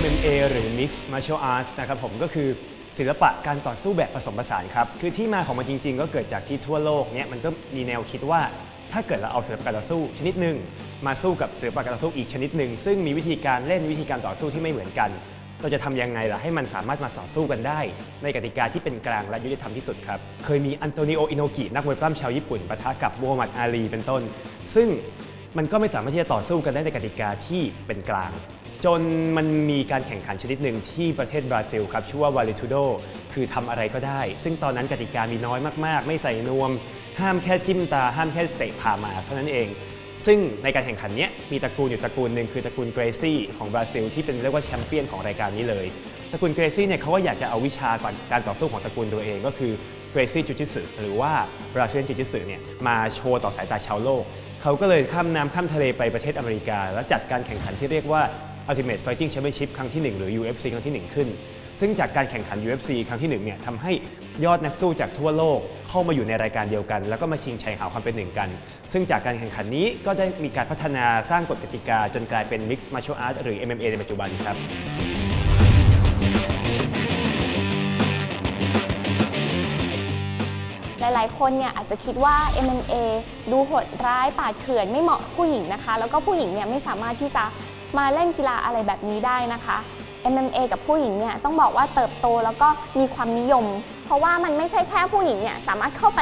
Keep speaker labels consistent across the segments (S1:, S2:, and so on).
S1: MMA หรือ Mixed Martial Arts นะครับผมก็คือศิลปะการต่อสู้แบบผสมผสานครับ คือที่มาของมันจริง ๆ ก็เกิดจากที่ทั่วโลกเนี่ยมันก็มีแนวคิดว่าถ้าเกิดเราเอาศิลปะการต่อสู้ชนิดหนึ่งมาสู้กับศิลปะการต่อสู้อีกชนิดหนึ่งซึ่งมีวิธีการเล่นวิธีการต่อสู้ที่ไม่เหมือนกัน เราจะทำยังไงล่ะให้มันสามารถมาต่อสู้กันได้ ในกติกาที่เป็นกลางและยุติธรรมที่สุดครับ เคยมีอันโตนิโออินโนกินักมวยปล้ำชาวญี่ปุ่นปะทะกับมูฮัมหมัดอาลีเป็นต้น ซึ่งมันก็ไม่สามารถที่จะต่อสู้กันได้ในกติกาที่เป็นกลาง จนมันมีการแข่งขันชนิดหนึ่งที่ประเทศบราซิลครับชื่อว่าวาลิทูโดคือทำอะไรก็ได้ ซึ่งตอนนั้นกติกามีน้อยมาก ๆ ไม่ใส่นวม ห้ามแค่จิ้มตา ห้ามแค่เตะผ่ามาเท่านั้นเอง ซึ่งในการแข่งขันนี้มีตระกูลอยู่ตระกูลหนึ่งคือตระกูลเกรซี่ของบราซิลที่เป็นเรียกว่าแชมเปี้ยนของรายการนี้เลยตระกูลเกรซี่เนี่ยเขาก็อยากจะเอาวิชาก่อนการต่อสู้ของตระกูลตัวเองก็คือเกรซี่จูจิสึหรือว่าบราซิลจูจิสึเนี่ยมาโชว์ต่อสายตาชาวโลก เขาก็เลยข้ามน้ำข้ามทะเลไปประเทศอเมริกา แล้วจัดการแข่งขันที่เรียกว่า Ultimate Fighting Championship ครั้งที่ 1 หรือ UFC ครั้งที่ 1 ขึ้น ซึ่งจากการแข่งขัน UFC ครั้งที่ 1 เนี่ยทำให้ยอดนักสู้จากทั่วโลกเข้ามาอยู่ในรายการเดียวกัน แล้วก็มาชิงชัยหาความเป็นหนึ่งกัน ซึ่งจากการแข่งขันนี้ก็ได้มีการพัฒนาสร้างกฎกติกาจนกลายเป็น Mixed Martial Arts หรือ MMA ในปัจจุบันครับ
S2: หลายๆ คนเนี่ยอาจจะคิดว่า MMA ดูโหดร้ายป่าดเถื่อนไม่เหมาะผู้หญิงนะคะ แล้วก็ผู้หญิงเนี่ยไม่สามารถที่จะ มาเล่นกีฬาอะไรแบบนี้ได้นะคะ MMA กับผู้หญิงเนี่ยต้องบอกว่าเติบโตแล้วก็มีความนิยม เพราะว่ามันไม่ใช่แค่ผู้หญิงเนี่ยสามารถเข้าไป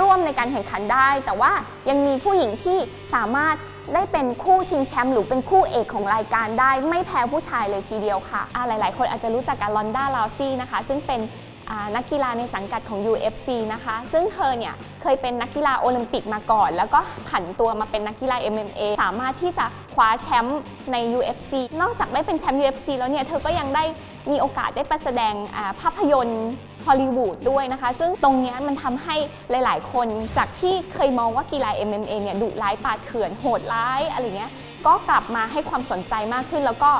S2: ร่วมในการแข่งขันได้ แต่ว่ายังมีผู้หญิงที่สามารถได้เป็นคู่ชิงแชมป์หรือเป็นคู่เอกของรายการได้ไม่แพ้ผู้ชายเลยทีเดียวค่ะอ่าหลาย ๆ คนอาจจะรู้จักกับลอนด้าลาวซี่นะคะ ซึ่งเป็นนักกีฬาในสังกัดของ UFC นะคะ ซึ่งเธอเนี่ยเคยเป็นนักกีฬาโอลิมปิกมาก่อน แล้วก็ผันตัวมาเป็นนักกีฬา MMA สามารถที่จะ คว้าแชมป์ใน UFC นอกจากได้เป็นแชมป์ UFC แล้วเนี่ย เธอก็ยังได้มีโอกาสได้ไปแสดงภาพยนตร์ฮอลลีวูดด้วยนะคะ ซึ่งตรงนี้มันทำให้หลาย ๆ คนจากที่เคยมองว่ากีฬา MMA เนี่ยดุร้ายป่าเถื่อนโหดร้ายอะไรเงี้ย ก็กลับมาให้ความสนใจมากขึ้นแล้วก็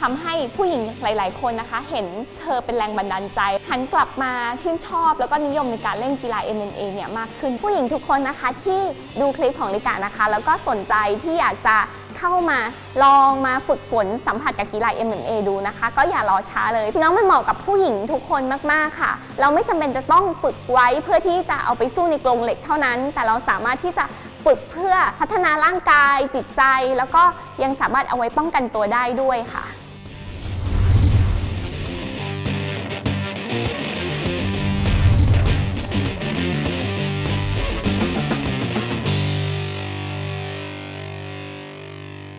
S2: ทำให้ผู้หญิงหลาย ๆ คนนะคะ เห็นเธอเป็นแรงบันดาลใจ หันกลับมาชื่นชอบ แล้วก็นิยมในการเล่นกีฬา MMA เนี่ยมากขึ้น ผู้หญิงทุกคนนะคะที่ดูคลิปของลิกานะคะ แล้วก็สนใจที่อยากจะ เข้ามาลองมาฝึกฝนสัมผัสกับกีฬา MMA ดูนะคะ ก็อย่ารอช้าเลยน้องมันเหมาะกับผู้หญิงทุกคนมากๆค่ะ เราไม่จำเป็นจะต้องฝึกไว้เพื่อที่จะเอาไปสู้ในกรงเหล็กเท่านั้น แต่เราสามารถที่จะฝึกเพื่อพัฒนาร่างกายจิตใจ แล้วก็ยังสามารถเอาไว้ป้องกันตัวได้ด้วยค่ะ